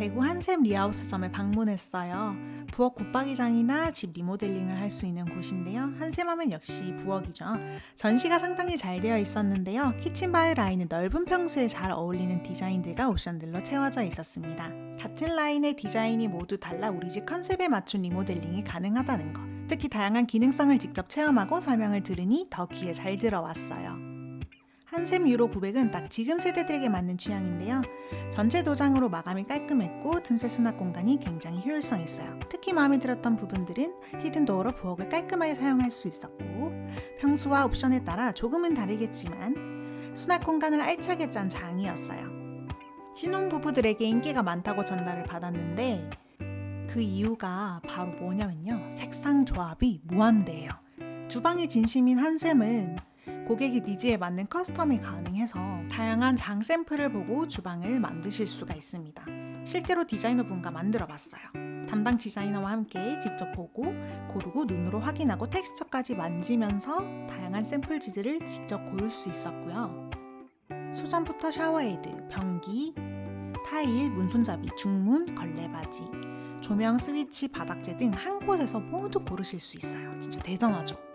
대구 한샘 리하우스점에 방문했어요. 부엌 붙박이장이나 집 리모델링을 할 수 있는 곳인데요. 한샘하면 역시 부엌이죠. 전시가 상당히 잘 되어 있었는데요. 키친바의 라인은 넓은 평수에 잘 어울리는 디자인들과 옵션들로 채워져 있었습니다. 같은 라인의 디자인이 모두 달라 우리 집 컨셉에 맞춘 리모델링이 가능하다는 것. 특히 다양한 기능성을 직접 체험하고 설명을 들으니 더 귀에 잘 들어왔어요. 한샘 유로 900은 딱 지금 세대들에게 맞는 취향인데요. 전체 도장으로 마감이 깔끔했고 틈새 수납 공간이 굉장히 효율성 있어요. 특히 마음에 들었던 부분들은 히든 도어로 부엌을 깔끔하게 사용할 수 있었고 평수와 옵션에 따라 조금은 다르겠지만 수납 공간을 알차게 짠 장이었어요. 신혼부부들에게 인기가 많다고 전달을 받았는데 그 이유가 바로 뭐냐면요. 색상 조합이 무한대예요. 주방의 진심인 한샘은 고객의 니즈에 맞는 커스텀이 가능해서 다양한 장 샘플을 보고 주방을 만드실 수가 있습니다. 실제로 디자이너 분과 만들어 봤어요. 담당 디자이너와 함께 직접 보고 고르고 눈으로 확인하고 텍스처까지 만지면서 다양한 샘플지들을 직접 고를 수 있었고요. 수전부터 샤워헤드, 변기, 타일, 문손잡이, 중문, 걸레바지, 조명, 스위치, 바닥재 등 한 곳에서 모두 고르실 수 있어요. 진짜 대단하죠?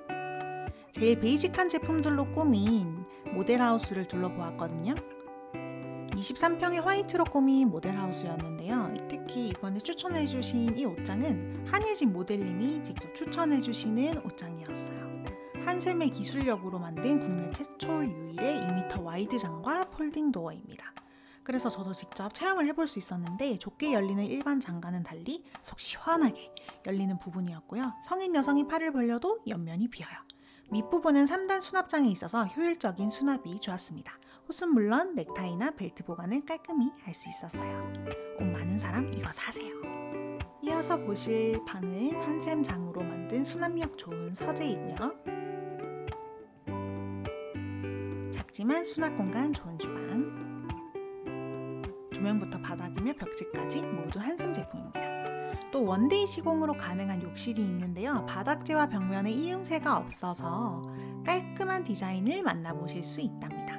제일 베이직한 제품들로 꾸민 모델하우스를 둘러보았거든요. 23평의 화이트로 꾸민 모델하우스였는데요. 특히 이번에 추천해주신 이 옷장은 한예진 모델님이 직접 추천해주시는 옷장이었어요. 한샘의 기술력으로 만든 국내 최초 유일의 2m 와이드 장과 폴딩 도어입니다. 그래서 저도 직접 체험을 해볼 수 있었는데 좁게 열리는 일반 장과는 달리 속 시원하게 열리는 부분이었고요. 성인 여성이 팔을 벌려도 옆면이 비어요. 밑부분은 3단 수납장이 있어서 효율적인 수납이 좋았습니다. 옷은 물론 넥타이나 벨트 보관을 깔끔히 할 수 있었어요. 옷 많은 사람 이거 사세요. 이어서 보실 방은 한샘 장으로 만든 수납력 좋은 서재이고요. 작지만 수납 공간 좋은 주방. 조명부터 바닥이며 벽지까지 모두 한샘 제품입니다. 또 원데이 시공으로 가능한 욕실이 있는데요. 바닥재와 벽면에 이음새가 없어서 깔끔한 디자인을 만나보실 수 있답니다.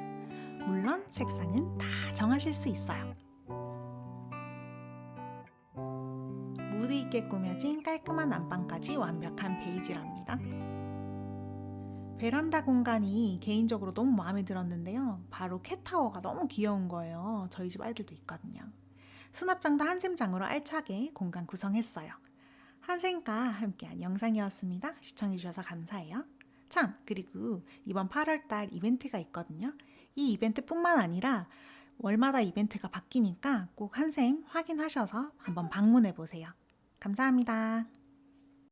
물론 색상은 다 정하실 수 있어요. 무드 있게 꾸며진 깔끔한 안방까지 완벽한 베이지랍니다. 베란다 공간이 개인적으로 너무 마음에 들었는데요. 바로 캣타워가 너무 귀여운 거예요. 저희 집 아이들도 있거든요. 수납장도 한샘장으로 알차게 공간 구성했어요. 한샘과 함께한 영상이었습니다. 시청해주셔서 감사해요. 참, 그리고 이번 8월달 이벤트가 있거든요. 이 이벤트뿐만 아니라 월마다 이벤트가 바뀌니까 꼭 한샘 확인하셔서 한번 방문해 보세요. 감사합니다.